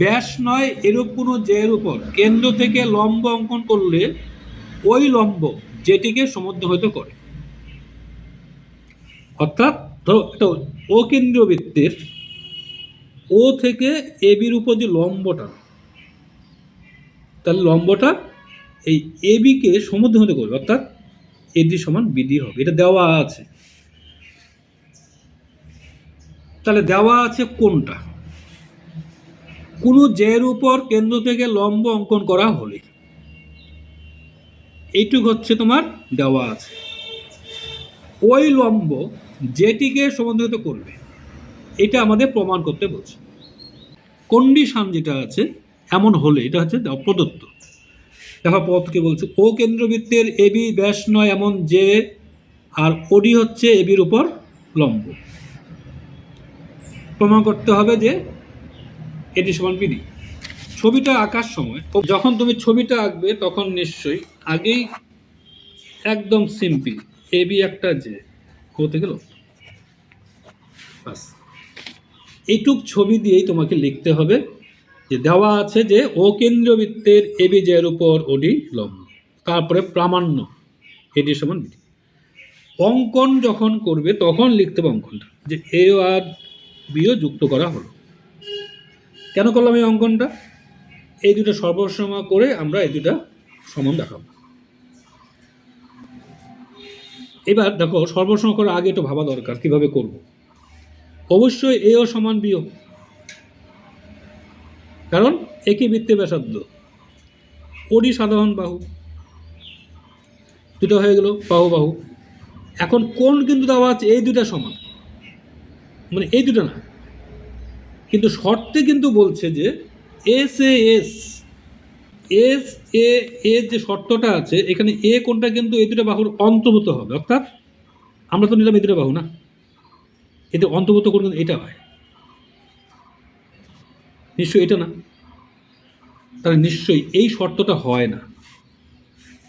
ব্যাস নয়, এরূপ কোনো জের উপর। কেন্দ্র থেকে লম্ব অঙ্কন করলে ওই লম্ব যেটিকে সমুদ্রহিত করে। অর্থাৎ ধরো একটা ও কেন্দ্রীয় বৃত্তের ও থেকে এবির উপর যে লম্বটা, তাহলে লম্বটা এই এবিকে সমুদ্রহিত করবে, অর্থাৎ এডি সমান বিডি হবে। এটা দেওয়া আছে। তাহলে দেওয়া আছে কোনটা? কোনো জের উপর কেন্দ্র থেকে লম্ব অঙ্কন করা হলে। এইটুক হচ্ছে তোমার দেওয়া আছে। ওই লম্ব যেটিকে সমন্বিত করবে, এটা আমাদের প্রমাণ করতে বলছে। কন্ডিশন যেটা আছে, এমন হলে এটা হচ্ছে প্রদত্ত। দেখো পথকে বলছে, ও কেন্দ্রবৃত্তের এবি ব্যাস নয় এমন যে, আর ওডি হচ্ছে এবির উপর লম্ব। প্রমাণ করতে হবে যে এটি সমান বিধি। ছবিটা আঁকার সময় যখন তুমি ছবিটা আঁকবে, তখন নিশ্চয়ই আগেই একদম সিম্পল এবি একটা যে হতে বাস। এইটুক ছবি দিয়েই তোমাকে লিখতে হবে যে দেওয়া আছে যে ও কেন্দ্রীয় বৃত্তের এবি জের উপর ওডি লম্ব, তারপরে প্রামাণ্য এটি সমান বিডি অঙ্কন যখন করবে, তখন লিখতে হবে অঙ্কনটা, যে এ আর বিও যুক্ত করা হলো। কেন করলাম এই অঙ্কনটা? এই দুটো সর্বসীমা করে আমরা এই দুটা সমান দেখাবো। এবার দেখো, সর্বসীমা করার আগে একটু ভাবা দরকার, কীভাবে করব। অবশ্যই এও সমান বিও কারণ একই বৃত্তে ব্যাসার্ধ। ওডি সাধারণ বাহু। দুটো হয়ে গেল, বাহু বাহু। এখন কোন কিন্তু দেওয়া আছে, এই দুটা সমান। মানে এই দুটো না। কিন্তু শর্তে কিন্তু বলছে যে S A S S A এর যে শর্তটা আছে, এখানে এ কোনটা কিন্তু এই দুটো বাহুর অন্তর্ভুক্ত হবে। অর্থাৎ আমরা তো নিলাম এই দুটো বাহু না? এতে অন্তর্ভুক্ত করলে এটা হয়। নিশ্চয়ই এটা না? তাহলে নিশ্চয়ই এই শর্তটা হয় না।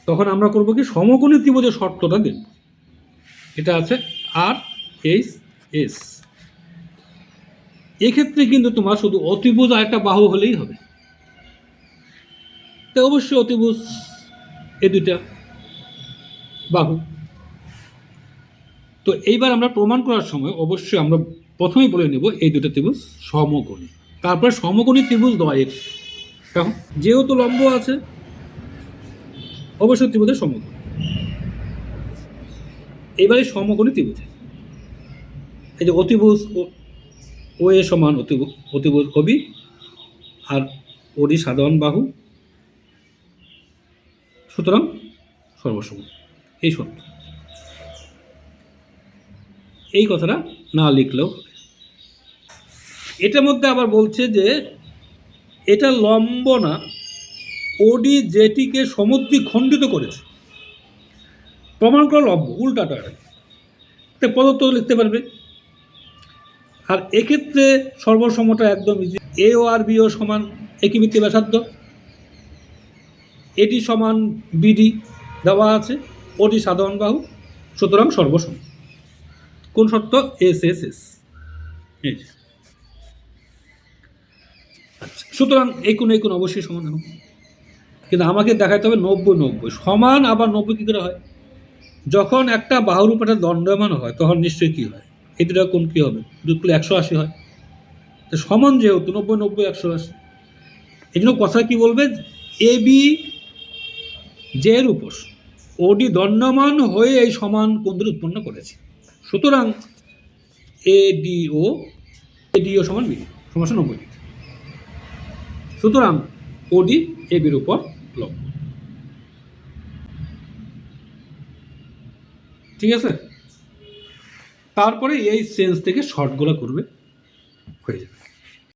তখন আমরা করব কি? সমকোণী ত্রিভুজের শর্তটা দেব এটা আছে আর এইচ এস এক্ষেত্রে কিন্তু তোমার শুধু অতিভুজ আর একটা বাহু হলেই হবে। তো অবশ্যই অতিভুজ এ দুইটা বাহু। তো এইবার আমরা প্রমাণ করার সময় অবশ্যই আমরা প্রথমেই বলে নেব এই দুটো ত্রিভুজ সমকোণী। তারপরে সমকোণী ত্রিভুজ দয়ের দেখো যেহেতু লম্ব আছে, অবশ্যই ত্রিভুজের সমকোণ। এবারে সমকোণী ত্রিভুজ। এই যে অতিভুজ ও- এ সমান অতিভুজ অতিভুজ অবি আর ওডি সাধারণ বাহু। সুতরাং সর্বসম। এই সত্য এই কথাটা না লিখলেও এটার মধ্যে আবার বলছে যে এটা লম্ব না ওডি যেটিকে সমুদ্রি খণ্ডিত করেছে। প্রমাণ করা লম্ব, উল্টাটা। তা পদত্ব লিখতে পারবে। আর এক্ষেত্রে সর্বসমটা একদম ইজি এ ও আর বি ও সমান একই বৃত্তি ব্যাসার্ধ। এটি সমান বিডি দেওয়া আছে ওটি সাধারণ বাহু। সুতরাং সর্বসম। কোন শর্ত? এস এস এস সুতরাং এই কোন এই অবশ্যই সমান হবে। কিন্তু আমাকে দেখাতে হবে নব্বই নব্বই। সমান আবার নব্বই কী করে হয়? যখন একটা বাহুর উপর দণ্ডমান হয়, তখন নিশ্চয়ই কী হয়? এই দুটা কোন কী হবে? যোগ করলে একশো আশি হয়। তো সমান যেহেতু, নব্বই নব্বই, একশো আশি। এই জন্য কথা কী বলবে? এ, বি জের উপর। ওডি দণ্ডমান হয়ে এই সমান কোণদুটি উৎপন্ন করেছে। সুতরাং এ, ডি, ও, এ, ডি, ও সমান বি সমান নব্বই ডিগ্রি সুতরাং ওডি এ, বির উপর লম্ব। ঠিক আছে? তারপরে এই সেন্স থেকে শর্টগুলো করবে হয়ে যাবে।